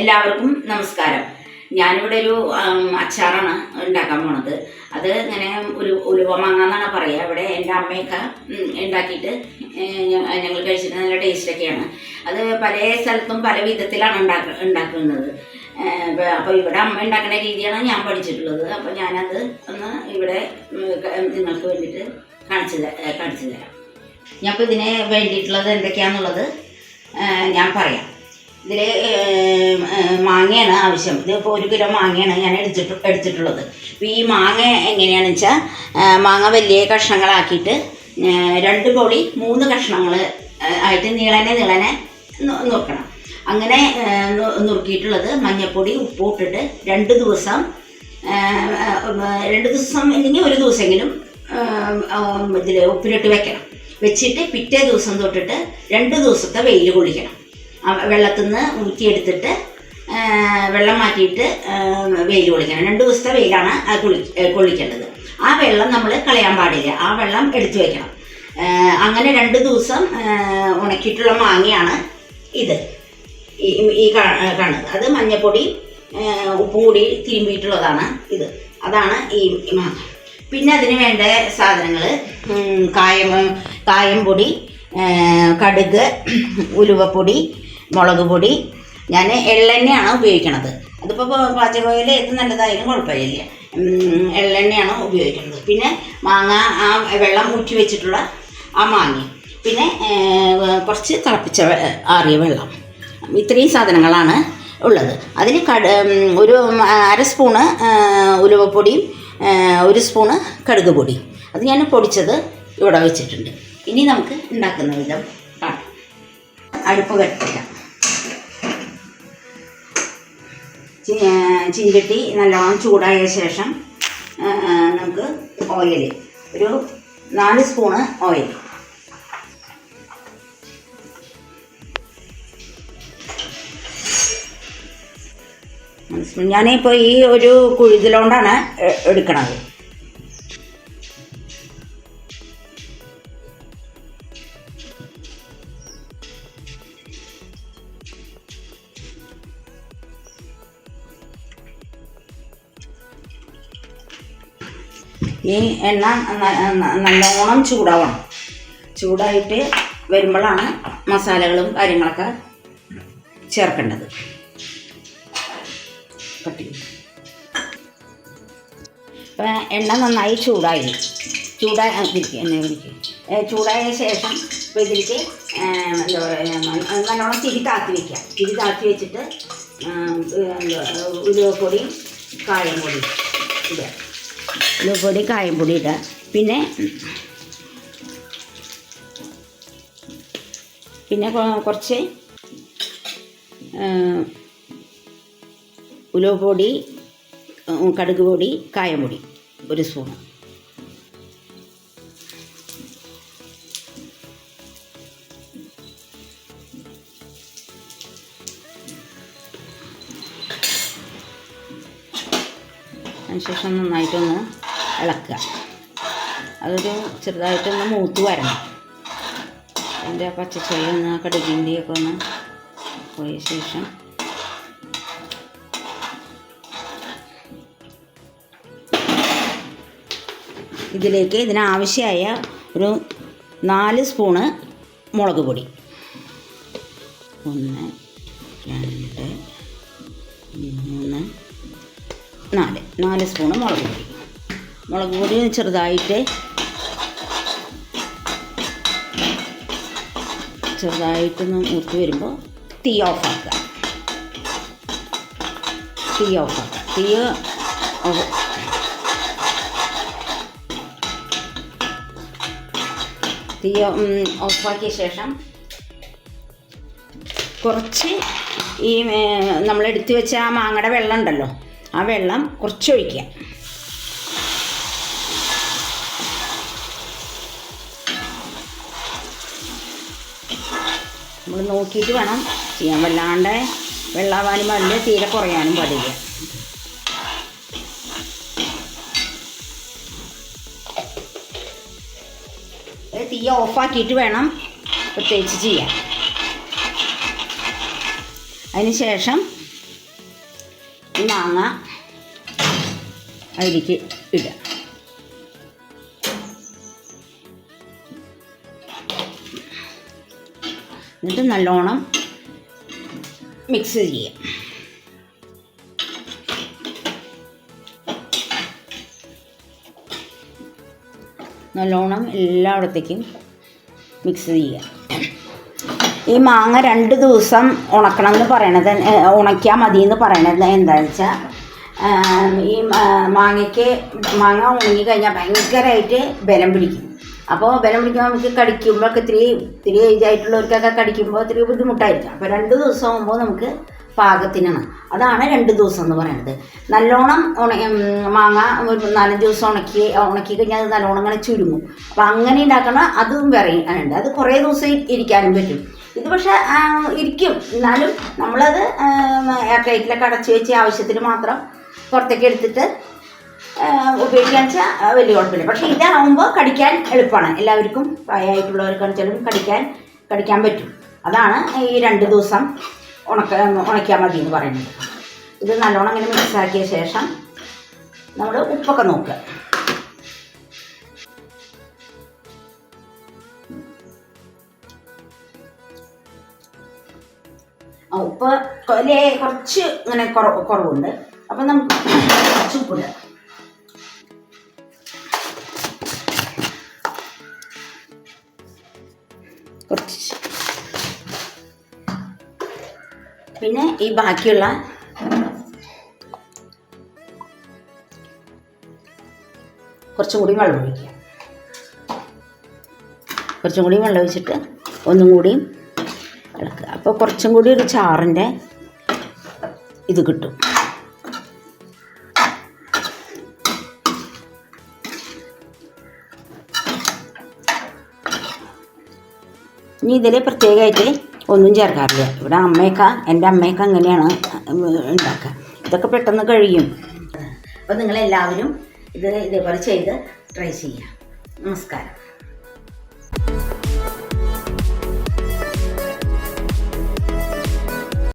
എല്ലാവർക്കും നമസ്കാരം. ഞാനിവിടെ ഒരു അച്ചാറാണ് ഉണ്ടാക്കാൻ പോണത്. അത് ഇങ്ങനെ ഒരു ഉലുവ മാങ്ങ എന്നാണ് പറയുക ഇവിടെ എന്റെ അമ്മയൊക്കെ ഉണ്ടാക്കിയിട്ട് ഞങ്ങൾ കഴിച്ചിട്ട് നല്ല ടേസ്റ്റൊക്കെയാണ് അത് പല സ്ഥലത്തും പല വിധത്തിലാണ് ഉണ്ടാക്ക ഉണ്ടാക്കുന്നത്. അപ്പോൾ ഇവിടെ അമ്മ ഉണ്ടാക്കുന്ന രീതിയാണ് ഞാൻ പഠിച്ചിട്ടുള്ളത്. അപ്പോൾ ഞാനത് ഒന്ന് ഇവിടെ നിങ്ങൾക്ക് വേണ്ടിയിട്ട് കാണിച്ചു കാണിച്ചു തരാം. ഞാൻ ഇപ്പോൾ ഇതിന് വേണ്ടിയിട്ടുള്ളത് എന്തൊക്കെയാണെന്നുള്ളത് ഞാൻ പറയാം. ഇതിൽ മാങ്ങയാണ് ആവശ്യം. ഇതിപ്പോൾ ഒരു കിലോ മാങ്ങയാണ് ഞാൻ എടുത്തിട്ട് എടുത്തിട്ടുള്ളത്. അപ്പോൾ ഈ മാങ്ങ എങ്ങനെയാണെന്ന് വെച്ചാൽ മാങ്ങ വലിയ കഷ്ണങ്ങളാക്കിയിട്ട് രണ്ട് പൊടി മൂന്ന് കഷ്ണങ്ങൾ ആയിട്ട് നീളനെ നീളനെ നുറുക്കണം അങ്ങനെ നുറുക്കിയിട്ടുള്ളത് മഞ്ഞൾപ്പൊടി ഉപ്പ് ഇട്ടിട്ട് രണ്ട് ദിവസം രണ്ട് ദിവസം ഇല്ലെങ്കിൽ ഒരു ദിവസമെങ്കിലും ഇതിൽ ഉപ്പിലിട്ട് വെക്കണം. വെച്ചിട്ട് പിറ്റേ ദിവസം തൊട്ടിട്ട് രണ്ട് ദിവസത്തെ വെയിൽ കൊള്ളിക്കണം. വെള്ളത്തിൽ നിന്ന് ഉണക്കിയെടുത്തിട്ട് വെള്ളം മാറ്റിയിട്ട് വെയിൽ കൊള്ളിക്കണം. രണ്ട് ദിവസത്തെ വെയിലാണ് കൊള്ളിക്കേണ്ടത്. ആ വെള്ളം നമ്മൾ കളയാൻ പാടില്ല. ആ വെള്ളം എടുത്തു വയ്ക്കണം അങ്ങനെ രണ്ട് ദിവസം ഉണക്കിയിട്ടുള്ള മാങ്ങയാണ് ഇത്. ഈ കാണുന്നത്. അത് മഞ്ഞപ്പൊടി ഉപ്പും കൂടി തിരുമ്പിയിട്ടുള്ളതാണ് ഇത്. അതാണ് ഈ മാങ്ങ. പിന്നെ അതിന് വേണ്ട സാധനങ്ങൾ കായം കായംപൊടി കടുക് ഉലുവപ്പൊടി മുളക് പൊടി. ഞാൻ എള്ളെണ്ണയാണ് ഉപയോഗിക്കണത്. അതിപ്പോൾ പാചകയിൽ ഏത് നല്ലതായാലും കുഴപ്പമില്ല. എള്ളെണ്ണയാണ് ഉപയോഗിക്കുന്നത് പിന്നെ മാങ്ങ ആ വെള്ളം ഊറ്റി വെച്ചിട്ടുള്ള ആ മാങ്ങ. പിന്നെ കുറച്ച് തിളപ്പിച്ച ആറിയ വെള്ളം. ഇത്രയും സാധനങ്ങളാണ് ഉള്ളത്. അതിന് കട ഒരു അര സ്പൂണ് ഉലുവപ്പൊടിയും ഒരു സ്പൂണ് കടുക് പൊടി. അത് ഞാൻ പൊടിച്ചത് ഇവിടെ വെച്ചിട്ടുണ്ട്. ഇനി നമുക്ക് ഉണ്ടാക്കുന്ന വിധം കാണാം. അടുപ്പ് കത്തിക്കാം. ചി- ആ, നല്ലോണം ചൂടായ ശേഷം നമുക്ക് ഓയിൽ ഒരു നാല് സ്പൂണ് ഓയിൽ ഞാനിപ്പോൾ ഈ ഒരു കുഴുതിലോണ്ടാണ് എടുക്കണത്. ഈ എണ്ണ നല്ലോണം ചൂടാവണം. ചൂടായിട്ട് വരുമ്പോഴാണ് മസാലകളും കാര്യങ്ങളൊക്കെ ചേർക്കേണ്ടത്. ഇപ്പം എണ്ണ നന്നായി ചൂടായി. ചൂടായി എന്നെ എണ്ണ ചൂടായ ശേഷം ഇപ്പോൾ ഇതിലേക്ക് എന്താ പറയുക നല്ലോണം തിരി താത്തി വയ്ക്കുക തിരി താത്തി വെച്ചിട്ട് ആ, കായം കായംപൊടി ഇടുക. ഉലുവപ്പൊടി കായംപൊടി ഇടുക പിന്നെ പിന്നെ കുറച്ച് ഉലുവ പൊടി കടുക് പൊടി കായംപൊടി ഒരു സ്പൂൺ അതിനുശേഷം നന്നായിട്ടൊന്ന് ഇളക്കുക. അതൊരു ചെറുതായിട്ടൊന്ന് മൂത്ത് വരണം. അതിന്റെ പച്ചച്ചോയ ഒന്ന് കടുകിന്റെയൊക്കെ ഒന്ന് പോയ ശേഷം ഇതിലേക്ക് ഇതിനാവശ്യമായ ഒരു നാല് സ്പൂണ് മുളക് പൊടി. ഒന്ന് രണ്ട് മൂന്ന് നാല്. നാല് സ്പൂണ് മുളക് പൊടി. മുളക് പൊടി ചെറുതായിട്ട് ചെറുതായിട്ടൊന്ന് മുറിച്ച് വരുമ്പോൾ തീ ഓഫാക്കുക. തീ ഓഫാക്കുക. തീ ഓഫ് തീ ഓഫാക്കിയ ശേഷം കുറച്ച് ഈ നമ്മൾ എടുത്തു വെച്ച ആ മാങ്ങയുടെ വെള്ളം ഉണ്ടല്ലോ. ആ വെള്ളം കുറച്ച് ഒഴിക്കുക നമ്മൾ നോക്കിയിട്ട് വേണം ചെയ്യാൻ. വല്ലാണ്ട് വെള്ളാവാനും പാടില്ല തീരെ കുറയാനും പാടില്ല. തീ ഓഫാക്കിയിട്ട് വേണം പ്രത്യേകിച്ച് ചെയ്യാൻ. അതിന് ശേഷം മാങ്ങ അതിലേക്ക് ഇടുക. എന്നിട്ട് നല്ലോണം മിക്സ് ചെയ്യാം നല്ലോണം എല്ലായിടത്തേക്കും മിക്സ് ചെയ്യുക. ഈ മാങ്ങ രണ്ട് ദിവസം ഉണക്കണം എന്ന് പറയണത് ഉണക്കിയാൽ മതി എന്ന് പറയണത് എന്താണെന്ന് വെച്ചാൽ ഈ മാങ്ങയ്ക്ക് മാങ്ങ ഉണങ്ങി കഴിഞ്ഞാൽ ഭയങ്കരമായിട്ട് ബലം പിടിക്കും. അപ്പോൾ ബലം പിടിക്കുമ്പോൾ നമുക്ക് കടിക്കുമ്പോഴൊക്കെ ഇത്തിരി ഇത്തിരി ഏജ് ആയിട്ടുള്ളവർക്കൊക്കെ കടിക്കുമ്പോൾ ഇത്തിരി ബുദ്ധിമുട്ടായിരിക്കും. അപ്പോൾ രണ്ട് ദിവസം ആകുമ്പോൾ നമുക്ക് പാകത്തിനാണ്. അതാണ് രണ്ട് ദിവസം എന്ന് പറയുന്നത് നല്ലോണം ഉണ മാങ്ങ ഒരു നാലഞ്ച് ദിവസം ഉണക്കി ഉണക്കി കഴിഞ്ഞാൽ അത് നല്ലോണം ഇങ്ങനെ ചുരുങ്ങും. അപ്പോൾ അങ്ങനെ ഉണ്ടാക്കണം അതും വേറെ ഉണ്ട്. അത് കുറേ ദിവസം ഇരിക്കാനും പറ്റും. ഇത് പക്ഷെ ഇരിക്കും. എന്നാലും നമ്മളത് എയർ ടൈറ്റിലൊക്കെ അടച്ച് വെച്ച് ആവശ്യത്തിന് മാത്രം പുറത്തേക്ക് എടുത്തിട്ട് ഉപയോഗിക്കാന്ന് വെച്ചാൽ വലിയ കുഴപ്പമില്ല. പക്ഷേ ഇതാവുമ്പോൾ കടിക്കാൻ എളുപ്പമാണ് എല്ലാവർക്കും പ്രായമായിട്ടുള്ളവർക്കാണെച്ചാലും കടിക്കാൻ കടിക്കാൻ പറ്റും. അതാണ് ഈ രണ്ട് ദിവസം ഉണക്ക ഉണക്കിയാൽ മതി എന്ന് പറയുന്നത്. ഇത് നല്ലോണം ഇങ്ങനെ മിക്സാക്കിയ ശേഷം നമ്മൾ ഉപ്പൊക്കെ നോക്കുക. കൊലേ കുറച്ച് ഇങ്ങനെ കുറവ് കുറവുണ്ട്. അപ്പം നമുക്ക് കുറച്ച് ഉപ്പിടുക പിന്നെ ഈ ബാക്കിയുള്ള കുറച്ചും കൂടി വെള്ളം ഒഴിക്കുക. കുറച്ചും കൂടി വെള്ളം ഒഴിച്ചിട്ട് ഒന്നും കൂടി ഇളക്കുക. അപ്പോൾ കുറച്ചും കൂടി ഒരു ചാറിന്റെ ഇത് കിട്ടും. ഇനി ഇതിൽ പ്രത്യേകമായിട്ട് ഒന്നും ചേർക്കാറില്ല. ഇവിടെ അമ്മയൊക്കെ എന്റെ അമ്മയൊക്കെ അങ്ങനെയാണ് ഉണ്ടാക്കുക. ഇതൊക്കെ പെട്ടെന്ന് കഴിയും. അപ്പോൾ നിങ്ങളെല്ലാവരും ഇത് ഇതേപോലെ ചെയ്ത് ട്രൈ ചെയ്യുക. നമസ്കാരം.